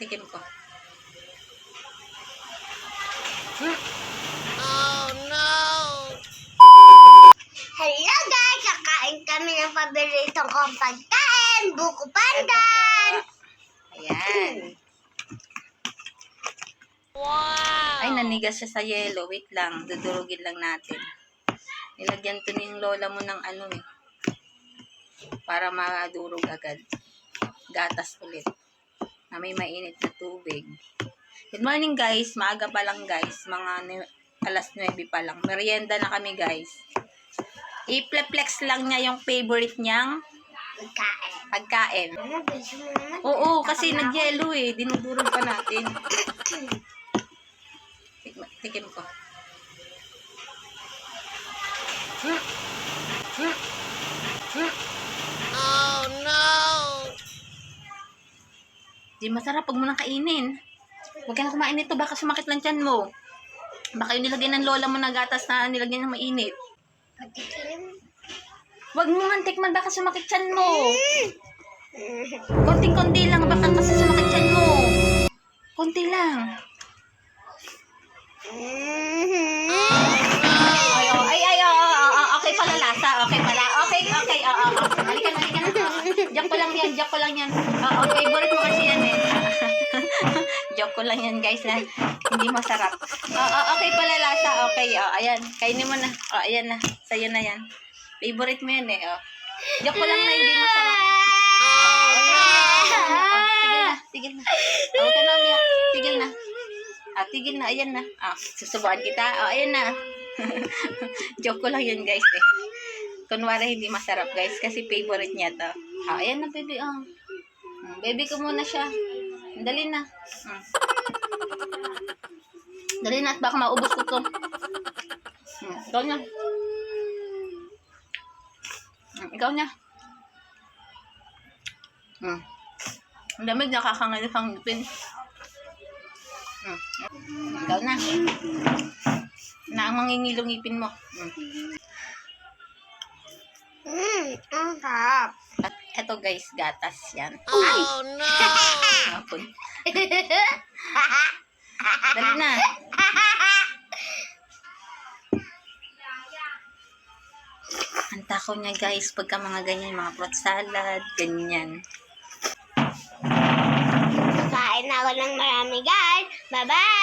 Tikim ko. Hello guys! Kakain kami ng paboritong kong pagkain, buko pandan! Ayan. Wow! Ay, nanigas siya sa yelo. Wait lang. Dudurugin lang natin. Nilagyan to ni lola mo ng ano eh. Para madurog agad. Gatas ulit. Na may mainit na tubig. Good morning guys. Maaga pa lang guys. Mga alas 9 pa lang. Merienda na kami guys. I-flex lang niya yung favorite niyang Pagkain. pagkain. Ano? Oo, kasi nagyelo eh. Dinudurog pa natin. Tik- Tikim ko. Oh no! Di masarap pag mo nang kainin. Huwag ka na kumain nito, baka sumakit lang tiyan mo. Baka yung nilagyan ng lola mo na gatas na nilagyan ng mainit. Patikilim. Huwag mo man tikman, baka sumakit tiyan mo. Konting-konti lang, baka kasi sumakit tiyan mo. Konti lang. Ay, oh, ay, ay, oh, oh, oh, okay pala lasa, okay pala. Okay, okay, oo, oh, oh. Halika na, halika na. Joke ko lang yan, joke ko lang yan. Oo, favorite mo kasi ko lang yan guys na hindi masarap. Oo, okay pala lasa, okay. Oh, ayan, kainin mo na. Oh, ayan na, sa'yo na yan. Favorite mo yan eh, oh. Joke ko lang na hindi masarap. Oh, tigil na, tigil na. Oh, ka na umiyak. Tigil na. Ah, tigil na, ayan na. Ah, susubuan kita. Oh, ayan na. Joke ko lang yun, guys, eh. Kunwari, hindi masarap, guys, kasi favorite niya to. Ah, ayan na, baby, oh. Mm, baby ko muna siya. Dali na. Mm. Dali na, at baka maubos ko to. Mm, ikaw na. Mm, ikaw na. Mm. Ang lamig, nakakangalip ang ngipin. Mm. Ikaw na. Na ang mangingilong ngipin mo. Mm. Mmm, eto guys, gatas yan. Oh no! Hapon. Dali na. Ang takaw niya guys, pagka mga ganyan, mga fruit salad, ganyan. Kain na ako ng marami guys. Bye-bye!